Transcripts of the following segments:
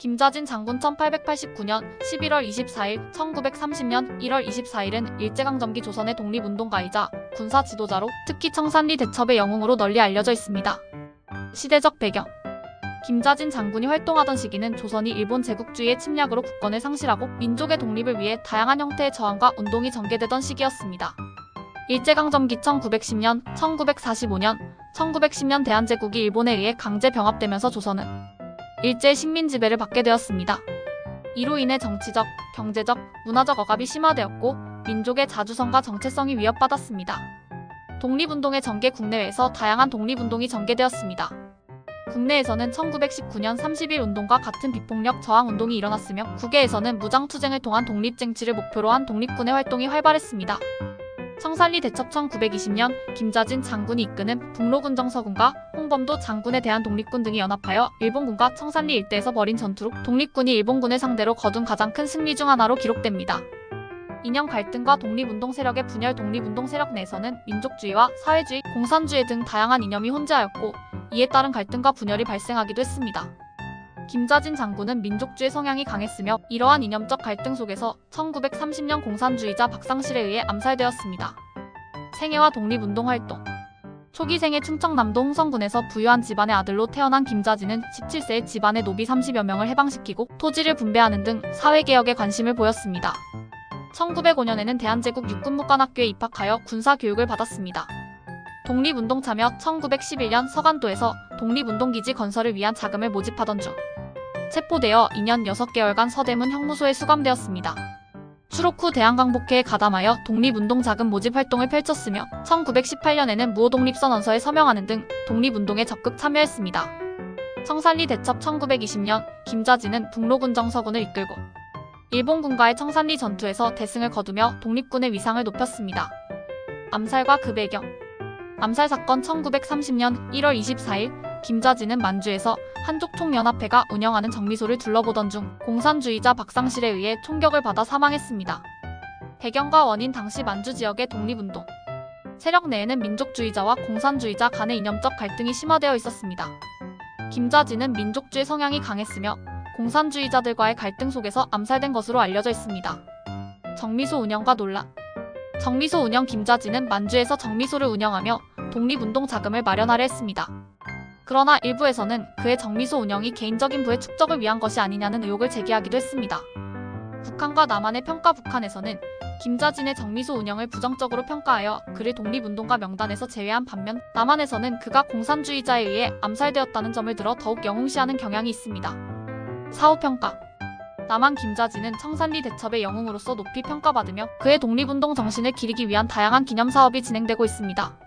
김자진 장군 1889년 11월 24일, 1930년 1월 24일은 일제강점기 조선의 독립운동가이자 군사 지도자로 특히 청산리 대첩의 영웅으로 널리 알려져 있습니다. 시대적 배경 김자진 장군이 활동하던 시기는 조선이 일본 제국주의의 침략으로 국권을 상실하고 민족의 독립을 위해 다양한 형태의 저항과 운동이 전개되던 시기였습니다. 일제강점기 1910년, 1945년, 1910년 대한제국이 일본에 의해 강제 병합되면서 조선은 일제 식민 지배를 받게 되었습니다. 이로 인해 정치적, 경제적, 문화적 억압이 심화되었고 민족의 자주성과 정체성이 위협받았습니다. 독립운동의 전개 국내외에서 다양한 독립운동이 전개되었습니다. 국내에서는 1919년 30일 운동과 같은 비폭력 저항 운동이 일어났으며 국외에서는 무장투쟁을 통한 독립쟁취를 목표로 한 독립군의 활동이 활발했습니다. 청산리 대첩 1920년 김자진 장군이 이끄는 북로군 정서군과 홍범도 장군에 대한 독립군 등이 연합하여 일본군과 청산리 일대에서 벌인 전투로 독립군이 일본군을 상대로 거둔 가장 큰 승리 중 하나로 기록됩니다. 이념 갈등과 독립운동 세력의 분열 독립운동 세력 내에서는 민족주의와 사회주의, 공산주의 등 다양한 이념이 혼재하였고 이에 따른 갈등과 분열이 발생하기도 했습니다. 김자진 장군은 민족주의 성향이 강했으며 이러한 이념적 갈등 속에서 1930년 공산주의자 박상실에 의해 암살되었습니다. 생애와 독립운동 활동 초기 생애 충청남도 홍성군에서 부유한 집안의 아들로 태어난 김자진은 17세에 집안의 노비 30여 명을 해방시키고 토지를 분배하는 등 사회개혁에 관심을 보였습니다. 1905년에는 대한제국 육군무관학교에 입학하여 군사교육을 받았습니다. 독립운동 참여 1911년 서간도에서 독립운동기지 건설을 위한 자금을 모집하던 중 체포되어 2년 6개월간 서대문 형무소에 수감되었습니다. 추록 후 대한광복회에 가담하여 독립운동 자금 모집 활동을 펼쳤으며 1918년에는 무호독립선언서에 서명하는 등 독립운동에 적극 참여했습니다. 청산리 대첩 1920년 김자진은 북로군 정서군을 이끌고 일본군과의 청산리 전투에서 대승을 거두며 독립군의 위상을 높였습니다. 암살과 그 배경 암살 사건 1930년 1월 24일 김자진은 만주에서 한족총연합회가 운영하는 정미소를 둘러보던 중 공산주의자 박상실에 의해 총격을 받아 사망했습니다. 배경과 원인 당시 만주 지역의 독립운동 세력 내에는 민족주의자와 공산주의자 간의 이념적 갈등이 심화되어 있었습니다. 김자진은 민족주의 성향이 강했으며 공산주의자들과의 갈등 속에서 암살된 것으로 알려져 있습니다. 정미소 운영과 논란 정미소 운영 김자진은 만주에서 정미소를 운영하며 독립운동 자금을 마련하려 했습니다. 그러나 일부에서는 그의 정미소 운영이 개인적인 부의 축적을 위한 것이 아니냐는 의혹을 제기하기도 했습니다. 북한과 남한의 평가 북한에서는 김자진의 정미소 운영을 부정적으로 평가하여 그를 독립운동가 명단에서 제외한 반면 남한에서는 그가 공산주의자에 의해 암살되었다는 점을 들어 더욱 영웅시하는 경향이 있습니다. 사후평가 남한 김자진은 청산리 대첩의 영웅으로서 높이 평가받으며 그의 독립운동 정신을 기리기 위한 다양한 기념사업이 진행되고 있습니다.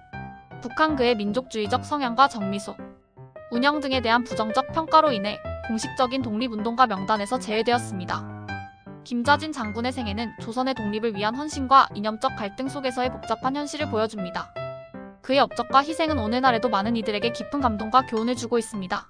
북한 그의 민족주의적 성향과 정미소, 운영 등에 대한 부정적 평가로 인해 공식적인 독립운동가 명단에서 제외되었습니다. 김자진 장군의 생애는 조선의 독립을 위한 헌신과 이념적 갈등 속에서의 복잡한 현실을 보여줍니다. 그의 업적과 희생은 오늘날에도 많은 이들에게 깊은 감동과 교훈을 주고 있습니다.